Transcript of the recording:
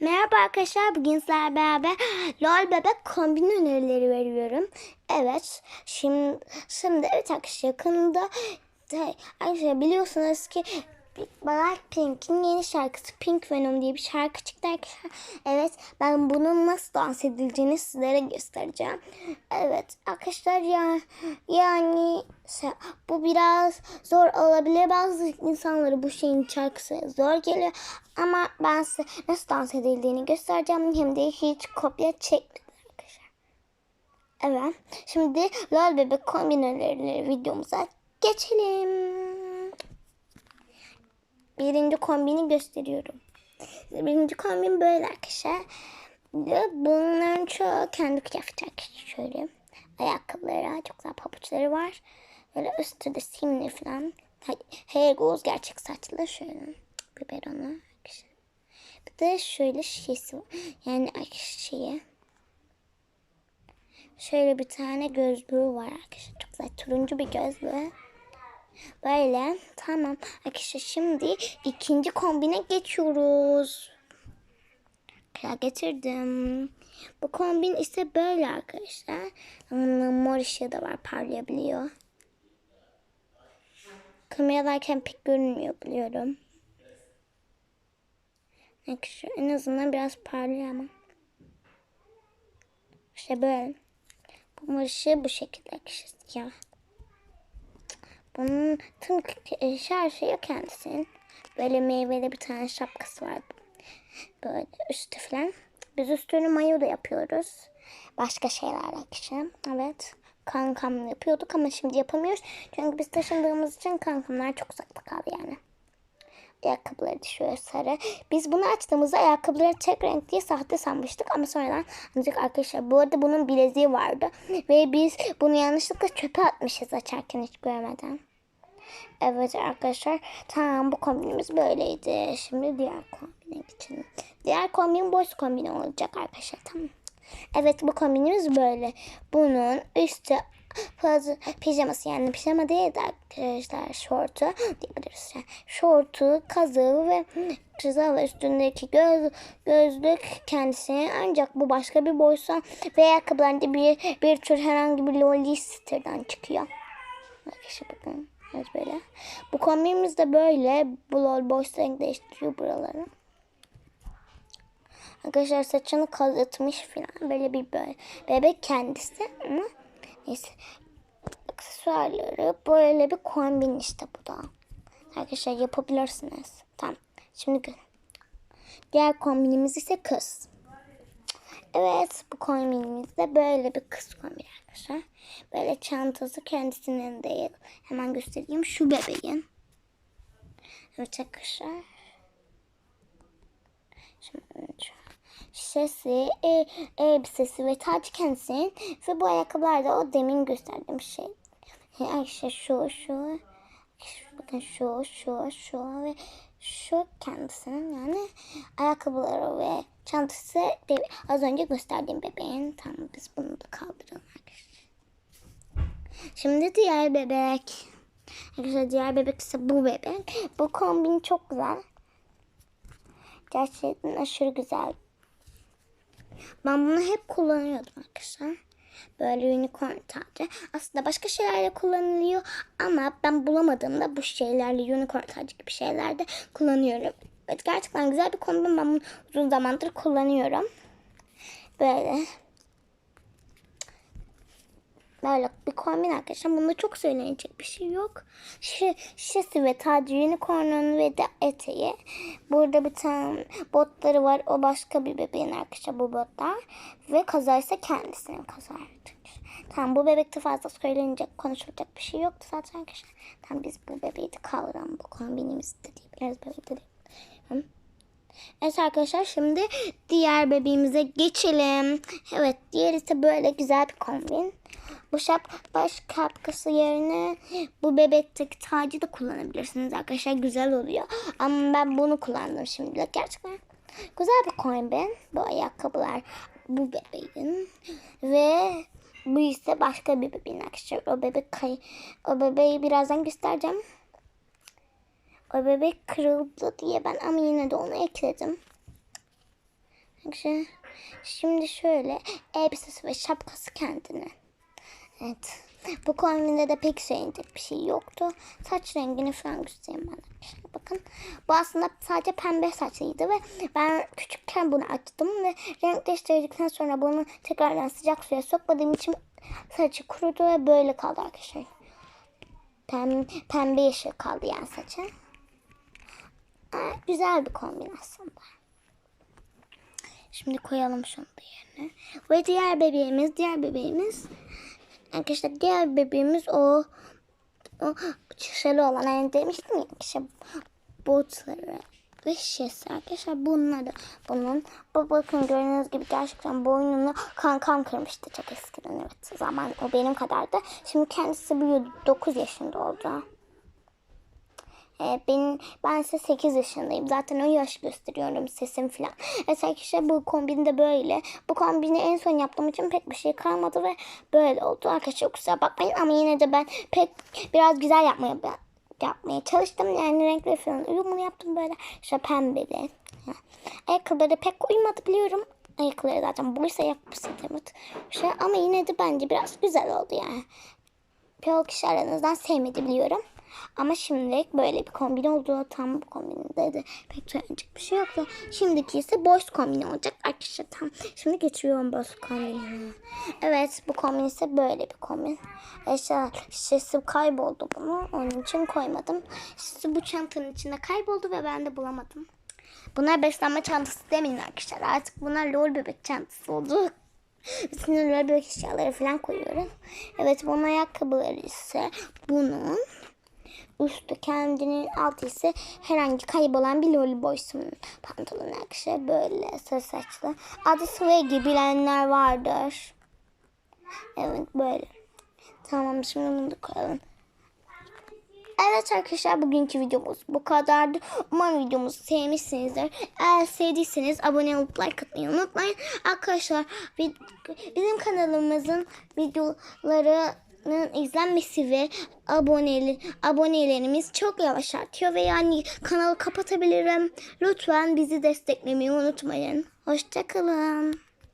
Merhaba arkadaşlar. Bugün sizlerle beraber LOL bebek kombin önerileri veriyorum. Evet. Şimdi, şimdi evet arkadaşlar yakında arkadaşlar biliyorsunuz ki Blackpink'in yeni şarkısı Pink Venom diye bir şarkı çıktı arkadaşlar. Evet ben bunun nasıl dans edileceğini sizlere göstereceğim. Evet arkadaşlar ya yani bu biraz zor olabilir. Bazı insanları bu şeyin şarkısı zor geliyor. Ama ben size nasıl dans edildiğini göstereceğim. Hem de hiç kopya çekmedim arkadaşlar. Evet. Şimdi LOL bebek kombinörleri videomuza geçelim. Birinci kombini gösteriyorum. Birinci kombin böyle arkadaşlar. Bunların çoğu kendi kıyafeti arkadaşlar. Şöyle ayakkabıları, çok güzel pabuçları var. Böyle üstü de simli falan. Hair goes gerçek saçlı şöyle. Biberonu arkadaşlar. Bir de şöyle var. Yani şeyi. Şöyle bir tane gözlüğü var arkadaşlar. Çok güzel turuncu bir gözlüğü. Böyle tamam. Arkadaşlar şimdi ikinci kombine geçiyoruz. Ya getirdim. Bu kombin ise böyle arkadaşlar. Mor ışığı da var parlayabiliyor. Kameradayken pek görünmüyor biliyorum. Arkadaşlar en azından biraz parlıyor ama. İşte böyle. Bu mor ışığı bu şekilde arkadaşlar. Bunun tüm her şeyi kendisinin. Böyle meyveli bir tane şapkası var. Böyle üstü falan. Biz üstünü mayo da yapıyoruz. Başka şeyler akşam. Evet. Kankamla yapıyorduk ama şimdi yapamıyoruz. Çünkü biz taşındığımız için kankamlar çok uzakta kaldı yani. Ayakkabıları şöyle sarı. Biz bunu açtığımızda ayakkabıları tek renk diye sahte sanmıştık ama sonradan ancak arkadaşlar bu arada bunun bileziği vardı. Ve biz bunu yanlışlıkla çöpe atmışız açarken hiç görmeden. Evet arkadaşlar tamam bu kombinimiz böyleydi. Şimdi diğer kombine geçelim. Diğer kombin boş kombine olacak arkadaşlar tamam. Evet bu kombinimiz böyle. Bunun üstü fazla pijaması yani pijama değil de arkadaşlar şortu diyebiliriz. Yani şortu, kazığı ve kızı ve üstündeki göz, gözlük kendisine ancak bu başka bir boysa ve ayakkabılarında bir, bir tür herhangi bir lolisterden çıkıyor. Arkadaşlar bakın. Evet böyle. Bu kombinimiz de böyle. Bu lol boş renk değiştiriyor buraları. Arkadaşlar saçını kazıtmış falan. Böyle bir böyle. Bebek kendisi ama neyse. Aksesuarları böyle bir kombin işte bu da. Arkadaşlar yapabilirsiniz. Tamam. Şimdi. Diğer kombinimiz ise kız. Evet bu kombinimizde böyle bir kız kombin arkadaşlar. Böyle çantası kendisinin değil. Hemen göstereyim şu bebeğin. Evet arkadaşlar. Şimdi şişesi, e, elbisesi ve tacı kendisinin ve bu ayakkabılar da o demin gösterdiğim şey. Arkadaşlar şu şu bakın şu şu şu ve şu kendisinin yani ayakkabıları ve çantası bebe az önce gösterdiğim bebeğin. Tamam biz bunu da kaldıralım arkadaşlar. Şimdi diğer bebek. Arkadaşlar diğer bebek ise bu bebek. Bu kombin çok güzel. Gerçekten aşırı güzel. Ben bunu hep kullanıyordum arkadaşlar. Böyle unicorn tacı. Aslında başka şeylerle kullanılıyor ama ben bulamadığımda bu şeylerle unicorn tacı gibi şeylerde kullanıyorum. Evet gerçekten güzel bir kombin. Ben bunu uzun zamandır kullanıyorum. Böyle. Böyle bir kombin arkadaşlar. Bunda çok söylenecek bir şey yok. Şi, şişesi ve tacı unicorn'un ve de eteği. Burada bir tane botları var. O başka bir bebeğin arkadaşlar bu botlar. Ve kaza ise kendisinin kaza Tamam bu bebekte fazla söylenecek, konuşulacak bir şey yoktu zaten arkadaşlar. Tamam biz bu bebeği de kaldıralım. Bu kombinimizi de diyebiliriz. Bebeği de diyebiliriz. Evet arkadaşlar şimdi diğer bebeğimize geçelim. Evet diğeri ise böyle güzel bir kombin. Bu şap baş kapkası yerine bu bebekteki tacı da kullanabilirsiniz arkadaşlar. Güzel oluyor. Ama ben bunu kullandım şimdilik. Gerçekten güzel bir kombin. Bu ayakkabılar bu bebeğin. Ve bu ise başka bir bebeğin arkadaşlar. O bebek o bebeği birazdan göstereceğim. O bebek kırıldı diye ben ama yine de onu ekledim. Arkadaşlar, Şimdi şöyle elbisesi ve şapkası kendine. Evet. Bu kombinde de pek sevecek bir şey yoktu. Saç rengini falan göstereyim ben arkadaşlar. Bakın. Bu aslında sadece pembe saçlıydı ve ben küçükken bunu açtım ve renk değiştirdikten sonra bunu tekrardan sıcak suya sokmadığım için saçı kurudu ve böyle kaldı arkadaşlar. Pembe, pembe yeşil kaldı yani saçı. Güzel bir kombin aslında. Şimdi koyalım şunu da yerine. Ve diğer bebeğimiz, diğer bebeğimiz arkadaşlar diğer bebeğimiz o o şişeli olan hani demiştim ya işte botları ve şişesi arkadaşlar bunları bunun bu bakın gördüğünüz gibi gerçekten boynunu kankam kırmıştı çok eskiden evet zaman o benim kadardı şimdi kendisi büyüdü 9 yaşında oldu. Ee, benim, ben ise 8 yaşındayım. Zaten o yaş gösteriyorum sesim falan. Evet arkadaşlar bu kombin de böyle. Bu kombini en son yaptığım için pek bir şey kalmadı ve böyle oldu. Arkadaşlar kusura bakmayın ama yine de ben pek biraz güzel yapmaya yapmaya çalıştım. Yani renkleri falan uyumlu yaptım böyle. İşte pembeli. Ha. Ayakkabıları pek uymadı biliyorum. Ayakkabıları zaten buysa yapmışsın evet. Şey, ama yine de bence biraz güzel oldu yani. Çoğu kişi aranızdan sevmedi biliyorum. Ama şimdilik böyle bir kombin oldu. Tam bu kombinde de pek söyleyecek bir şey yoktu. Şimdiki ise boş kombin olacak. Arkadaşlar tam şimdi geçiyorum boş kombinine. Evet bu kombin ise böyle bir kombin. Eşya şişesi kayboldu bunu. Onun için koymadım. Şişesi bu çantanın içinde kayboldu ve ben de bulamadım. Bunlar beslenme çantası demeyin arkadaşlar. Artık bunlar lol bebek çantası oldu. Üstüne lol bebek eşyaları falan koyuyorum. Evet bunun ayakkabıları ise bunun üstü kendinin altı ise herhangi kaybolan bir loli boysunun pantolonu arkadaşlar böyle sarı saçlı. Adı Swaggy bilenler vardır. Evet böyle. Tamam şimdi bunu da koyalım. Evet arkadaşlar bugünkü videomuz bu kadardı. Umarım videomuzu sevmişsinizdir. Eğer sevdiyseniz abone olup like atmayı unutmayın. Arkadaşlar bizim kanalımızın videolarının izlenmesi ve aboneli, abonelerimiz çok yavaş artıyor ve yani kanalı kapatabilirim. Lütfen bizi desteklemeyi unutmayın. Hoşçakalın.